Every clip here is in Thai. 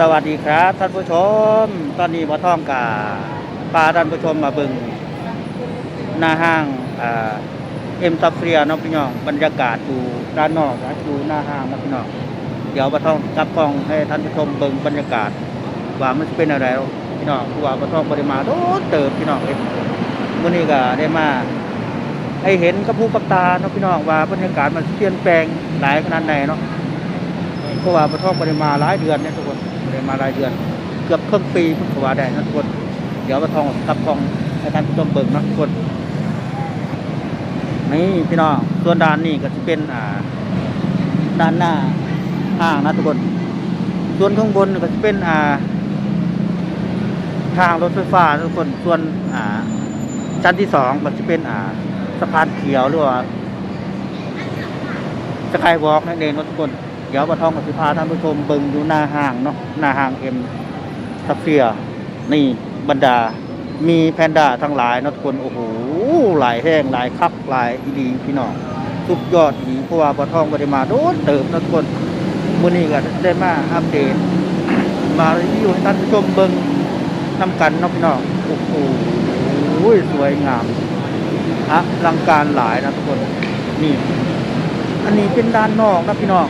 สวัสดีครับท่านผู้ชม ตอนนี้บ่ท่องกาพาท่านผู้ชมมาเบึงหน้าห้างเอ็มซัฟเฟียเนาะพี่น้องบรรยากาศอยู่ด้านนอกนะอยู่หน้าห้างนะพี่น้องเดี๋ยวบ่ท่องกับกล้องให้ท่านผู้ชมเบิ่งบรรยากาศว่ามันเป็นอะไรพี่น้องว่าบ่ท่องบ่ได้มาณโดนเติบพี่น้องเอ้ยมื้อนี้ก็ได้มาให้เห็นกับผู้กับตาเนาะพี่น้องว่าบรรยากาศมันเปลี่ยนแปลงหลายขนาดไหนเนาะเพราะว่าปะทองปริมาหลายเดือนเนี่ยทุกคน ปริมาหลายเดือน เกือบครึ่งปีพิ่งก็ว่าได้นะทุกคน เดี๋ยวปะทองกับกองให้ท่านผู้ชมเบิ่งนะทุกคน นี่พี่น้องส่วนด้านนี้ก็จะเป็นอ่าด้านหน้าห้างนะทุกคน ส่วนข้างบนก็จะเป็นอ่า ทางรถไฟฟ้านะทุกคน ส่วนอ่าชั้นที่สองก็จะเป็นอ่าสะพานเขียวหรือว่าสกายวอล์กนั่นเองนะทุกคน เดี๋ยวปะทองกับสิพาท่านผู้ชมเบิงอยู่หน้าห้างเนาะหน้าห้างเอ็มซัฟเฟียนี่บรรดา มีแพนด้าทั้งหลายนะทุกคนโอ้โหหลายแห้งหลายคักหลายอีดีพี่น้องสุดยอดอีเพราะว่าปะทองก็ได้มาโดนเติมนะทุกคนมื้อนี้ก็ได้มาอัปเดตมารีวิวให้ท่านผู้ชมเบิงน้ำกันเนาะพี่น้องโอ้โหสวยงามอะลังการหลายนะทุกคนนี่ อันนี้เป็นด้านนอกนะพี่น้อง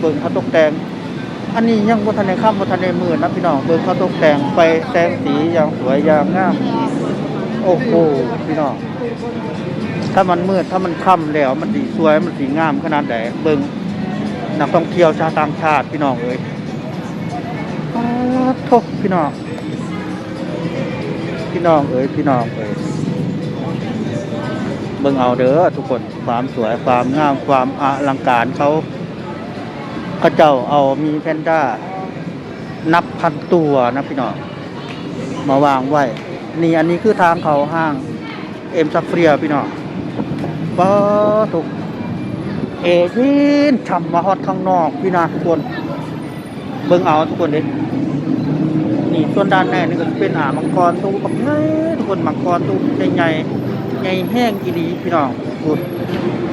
เบิ่งเขาตกแต่ง อันนี้ยังบ่ทันได้ค่ำบ่ทันได้มืดนะพี่น้องเบิ่งเขาตกแต่งไปแสงสีอย่างสวยอย่างงาม โอ้โหพี่น้องถ้ามันมืดถ้ามันค่ำแล้วมันสีสวยมันสีงามขนาดไหนเบิ่งนักท่องเที่ยวชาวต่างชาติพี่น้องเอ้ยอ้าวโทษพี่น้อง พี่น้องเอ้ยพี่น้องเอ้ยเบิ่งเอาเด้อทุกคนความสวยความงามความอลังการเขา เขาเจ้าเอามีแพนด้า นับพันตัวนะพี่น้องมาวางไว้ นี่อันนี้คือทางเขาห้าง เอ็มซัฟเฟียพี่น้องป้าถูกเอทินฉ่ำมาฮอดข้างนอกพี่นาทุกคน เบิ่งเอาทุกคนเด้นี่ส่วนด้านในนี่ก็จะเป็นอ่ามังกรตู้กับไงทุกคนมังกรตู้ใหญ่ใหญ่แห้งอีดีพี่น้องพูด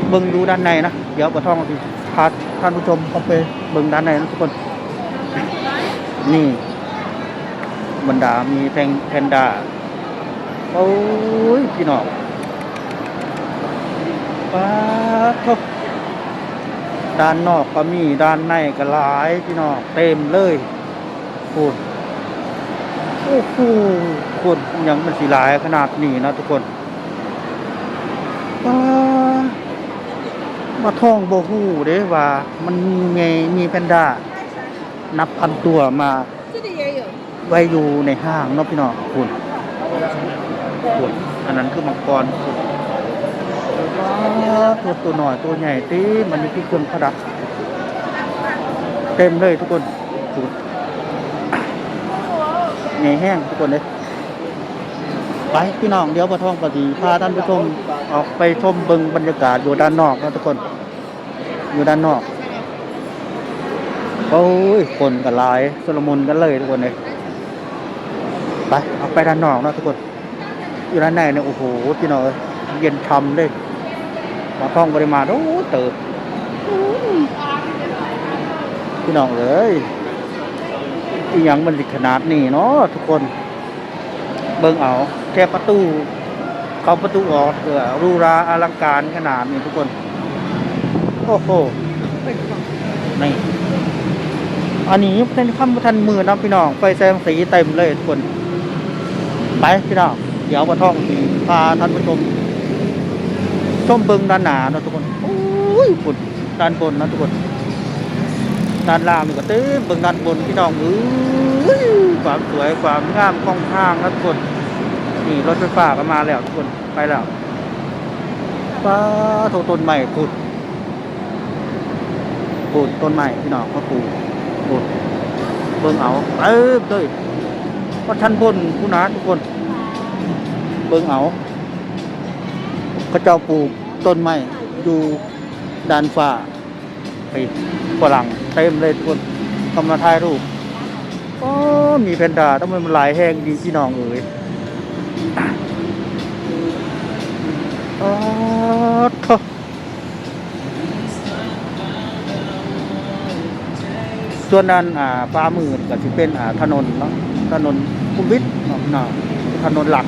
เบิ่งดูด้านในนะ เดี๋ยวปะท่องสิ พาท่านผู้ชมเข้าไปเบิ่งด้านในนะทุกคน นี่บรรดา มีแพงแพนด้าโอ้ย พี่น้องป้าทบด้านนอกก็มีด้านในก็หลาย พี่น้องเต็มเลยพูดโอ้โหคนยังมันสีหลายขนาดนี้นะทุกคนว่า ว่าท่องโบหูเด้ว่า มันไงมีแพนด้า นับพันตัวมาไว้อยู่ในห้างเนาะพี่น้องคุณคุณอันนั้นคือมังกรตัวตัวหน่อยตัวใหญ่ตีมันมีที่เครื่องประดเต็มเลยทุกคนคุณไงแห้งทุกคนเลยไปพี่น้องเดี๋ยวประท้องปฏีพาท่านผู้ชมออกไปชมเบิงบรรยากาศอยู่ด้านนอกนะทุกคน อยู่ด้านนอก โอ้ย คนกันหลายสลมุนกันเลยทุกคนเลยไปออกไปด้านนอกนะทุกคน อยู่ด้านในเนี่ยโอ้โหพี่น้องเยเย็นช่ำเลยมาท่องปริมาณโอ้เติบพี่น้องเลยอีหยังมันสิขนาดนี้เนาะทุกคน เบิ่งเอาแค่ประตู เขาประตูออกเออรูราอลังการขนาดนี้ทุกคน โอ้โหนี่อันนี้เป็นคำทันมือนะพี่น้อง ไฟแสงสีเต็มเลยทุกคน ไปพี่น้อง เดี๋ยวมาท่องพาท่านผู้ชมชมเบิงด้านหนาเนาะทุกคนโอ้ยฝุ่นด้านบนนะทุกคน ด้านล่างนี่ก็เต็มเบิงด้านบนพี่น้องเอ้ยความสวยความงามของทางนะทุกคน นี่รถไฟฟ้าก็มาแล้วทุกคน ไปแล้วป้าโทต้นใหม่ปุด ปุดต้นใหม่พี่น้องก็ปลูกปุดเบิ่งเอาเอ้ยเลยก็ชั้นบนผู้นาทุกคน เบิ่งเอาเขาเจ้าปลูกต้นไม้อยู่ด้านฟ้าไปฝรั่งเต็มเลยทุกคนทำมาถ่ายรูปก็มีแพนด้าต้องมันหลายแห้งดีพี่น้องเอ๋ย อ๋อโถ่ ส่วนนั้นอ่าฟ้ามืดก็สิเป็นอ่าถนนเนาะถนนคุมวิทเนาะถนนหลัก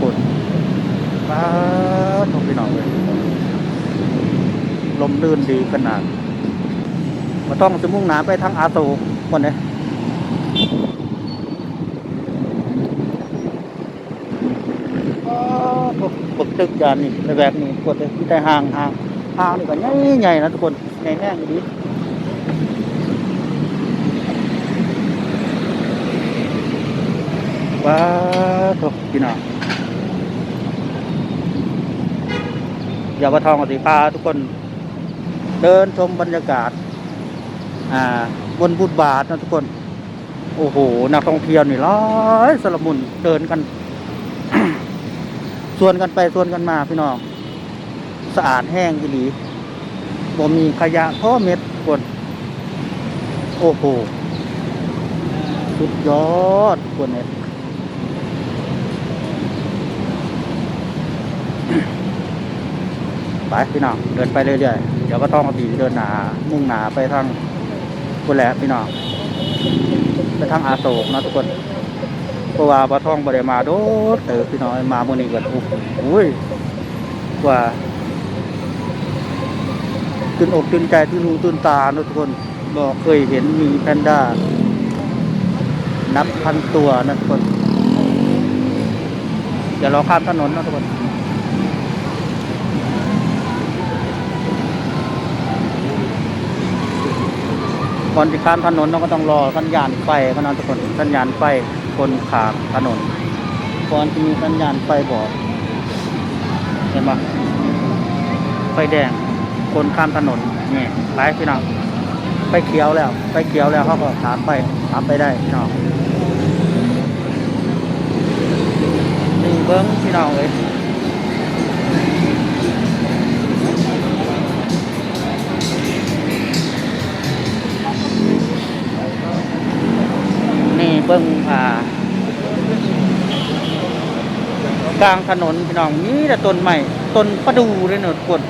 ปวดป้าทงพี่น้องเลยลมลื่นดีขนาดมาต้องจะมุ่งหนาไปทางอาโศกคนเนี่ยปกตึกยานนี่ในแบบนี้กดเลยที่แต่ห่างห่าง ห่างนี่ก็ใหญ่ใหญ่นะทุกคนใหญ่แน่ดีว้าทกพี่น้องอย่ามาทองกับสีฟ้าทุกคน เดินชมบรรยากาศ อ่า บนบุตบาทนะทุกคน โอ้โหนักท่องเที่ยวนี่ร้อยสลบมุนเดินกัน ส่วนกันไปส่วนกันมาพี่น้อง สะอาดแห้งอีหลีบ่มีขยะพ่อเม็ดกคนโอ้โห สุดยอดกคนเนี่ยไปพี่น้อง เดินไปเรื่อยๆ เดี๋ยวก็ต้องตีเดินหนา มุ่งหนาไปทางกุแหลพี่น้อง ไปทางอาโศกนะทุกคนเพราะว่าปลาทองบริมาโดดเตอพี่น้องมาโมอนี้กันอุ้ยกว่า ตื่นอกตื่นใจตื่นหูตื่นตานะทุกคนบอกเคยเห็นมีแพนด้า นับพันตัวนะทุกคนเดี๋ยวเราข้ามถนนนะทุกคนก่อนจะข้ามถนนเราก็ต้องรอสัญญาณไฟก็นอนทุกคนสัญญาณไฟคนขามถนนก่อนจะมีสัญญาณไฟบอกเห็นปะไฟแดง คนข้ามถนนนี่ไปพี่น้องไฟเขียวแล้วไฟเขียวแล้วเขาก็ถามไปถามไปได้พี่น้องนี่เบิ้งพี่น้องเลยนี่เบิ้งอ่ากลางถนนพี่น้องนี่แต่ต้นใหม่ต้นประดูเลยเนอะกด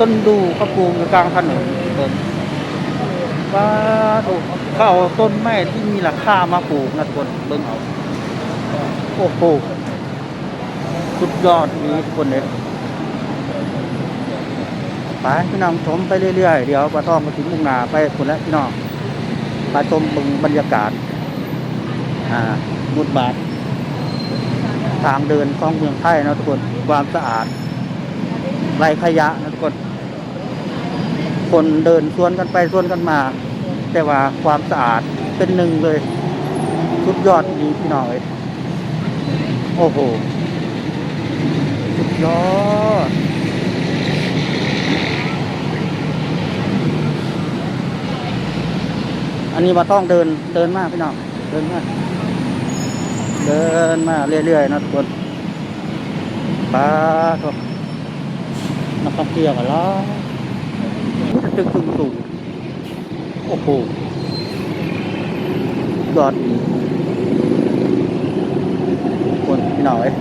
ต้นดูเขาปลูกอยู่กลางถนนเบิ้งว่าถูกเขาเอาต้นไม้ที่มีราคามาปลูกนะทุกคนเบิ้งเอาโอ้โหสุดยอดนี้ทุกคนเลยไปพี่น้องชมไปเรื่อยๆเดี๋ยวปลาทองมาถึงมุงนาไปคนแล้วพี่น้องมาชมเบึงบรรยากาศอ่าบุดบาททางเดินของเมืองไทยนะทุกคนความสะอาดไรขยะนะทุกคน คนเดินสวนกันไปสวนกันมา แต่ว่าความสะอาดเป็นหนึ่งเลย สุดยอดดีพี่น้องเอ้ยโอ้โห สุดยอดอันนี้มาต้องเดินเดินมากพี่น้องเดินมากเดินมาเรื่อยๆนะทุกคนป้าทบนักท่องเที่ยวกันแล้ว ตึกตึกสูงโอ้โหยอดดีคนพี่น้องเอ้ย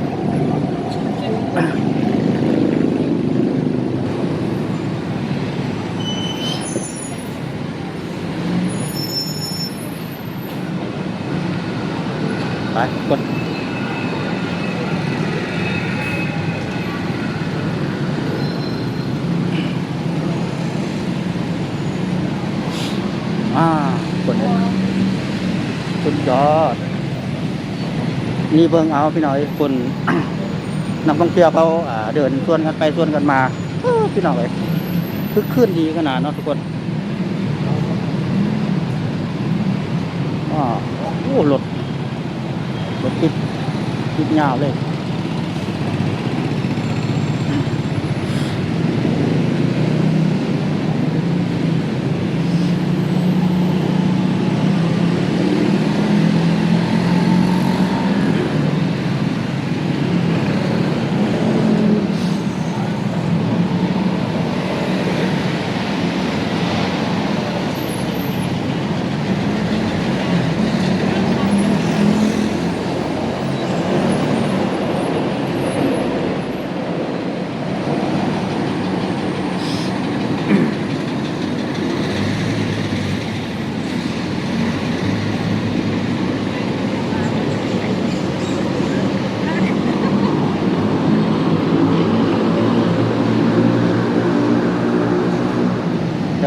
ไปกดอ่ากดเลยสุดยอด นี่เบิ่งเอาพี่น้อยคนนักท่องเที่ยวเขาเดินส่วนกันไปส่วนกันมาพี่น้องเลยคึกคืนดีขนาดเนาะทุกคนอ่าโอ้รถรถติดติดยาวเลย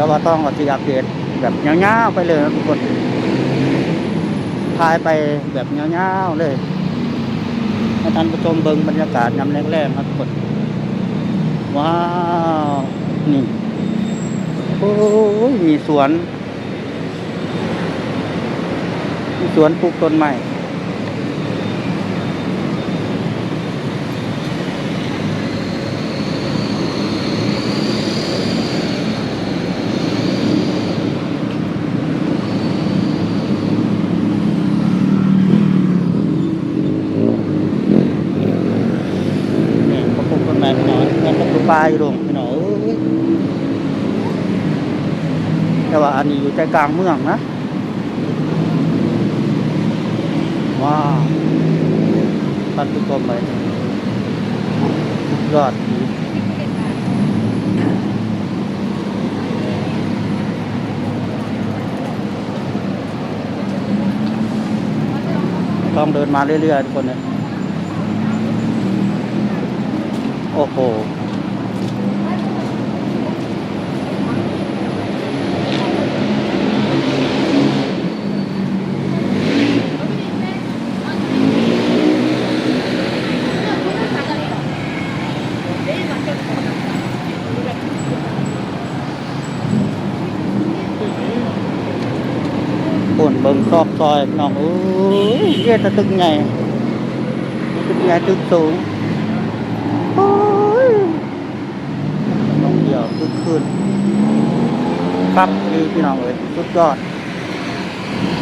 ว่าต้องก็สิอัปเดตแบบยาๆไปเลยนะทุกคนพายไปแบบยาๆเลยให้ท่านผู้ชมเบิ่งบรรยากาศยามแรกๆนะทุกคนว้าวนี่โอ้ยมีสวน มีสวนปลูกต้นไม้นี่เขาปลูกต้นไม้พี่น้อยงั้นก็ ปลาอยู่ลงพี่น้อแต่ว่าอันนี้อยู่ใจกลางเมืองนะ ว้าวท่านผู้ชมเลยยอดดีต้องเดินมาเรื่อยๆทุกคนเลยโอ้โห ซอกซอยน้องเอ้ยเรียกตะตึงไงตึงไงตึงสูงโอ้ยต้องเดียวขึ้นขึ้นครับดีพี่น้องเอ้ยสุดยอด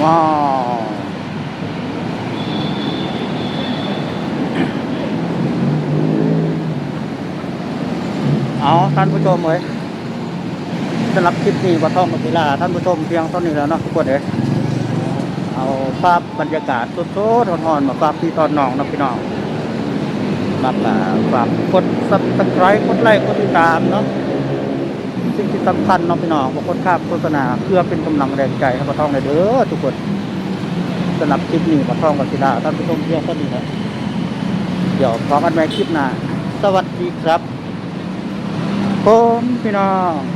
ว้าวเอาท่านผู้ชมเอ้ยสำหรับคลิปนี้ว่าท่องมาศิลาท่านผู้ชมเพียงเท่านี้แล้วเนาะทุกคนเอ้ย เอาภาพบรรยากาศสดๆร้อนๆมาฝากพี่ตอนน้องนะพี่น้องฝากฝากกดซับสไครต์กดไลค์กดติดตามเนาะสิ่งที่สำคัญเนาะพี่น้องบางคนข้ามโฆษณาเพื่อเป็นกำลังแรงใจให้มาท่องเลยเด้อทุกคนสำหรับคลิปนี้มาท่องกับศิลาท่านผู้ชมเพียงเท่านี้นะเดี๋ยวพบกันใหม่คลิปหน้าสวัสดีครับผมพี่น้อง